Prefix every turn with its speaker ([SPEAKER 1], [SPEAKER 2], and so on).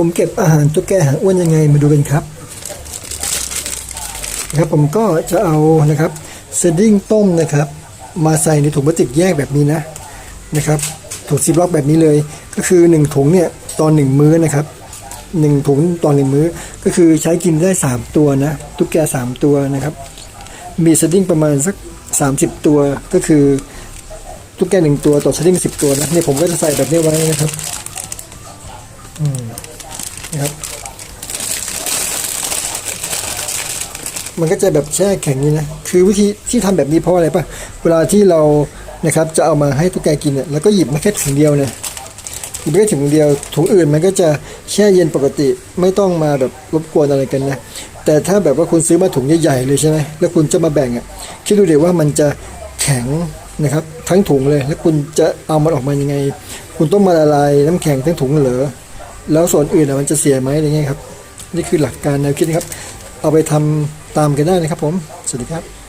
[SPEAKER 1] ผมเก็บอาหารตุ๊กแกหางอ้วนยังไงมาดูกันครับนะครับผมก็จะเอานะครับเซดดิ้งต้มนะครับ มาใส่ในถุงพลาสติกแยกแบบนี้นะนะครับถุงซิปล็อกแบบนี้เลย ก็คือ 1 ถุงเนี่ยตอน1มื้อนะครับ 1 ถุงตอน1มื้อ ก็คือใช้กินได้ 3 ตัวนะตุ๊กแก 3 ตัวนะครับ มีเซดดิ้งประมาณสัก 30 ตัวก็คือตุ๊กแกหนึ่งตัวต่อเซดดิ้งสิบตัวนะเนี่ยผมก็จะใส่แบบนี้ไว้นะครับ นะครับ มันก็จะแบบแช่แข็งนี้นะ คือวิธีที่ทำแบบนี้เพราะอะไรปะเวลาที่เรานะครับจะเอามาให้ตุ๊กแกกินเนี่ยแล้วก็หยิบมาแค่ถุงเดียวเนี่ยหยิบมาแค่ถุงเดียวถุงอื่นมันก็จะแช่เย็นปกติไม่ต้องมาแบบรบกวนอะไรกันนะแต่ถ้าแบบว่าคุณซื้อมาถุงใหญ่ๆเลยใช่ไหมแล้วคุณจะมาแบ่งอะคิดดูเดี๋ยวว่ามันจะแข็งนะครับทั้งถุงเลยแล้วคุณจะเอามันออกมายังไง คุณต้องมาละลายน้ำแข็งทั้งถุงเหรอ แล้วส่วนอื่นอะมันจะเสียไหมอะไรเงี้ยครับ นี่คือหลักการแนวคิดนะครับ เอาไปทำตามกันได้นะครับผม สวัสดีครับ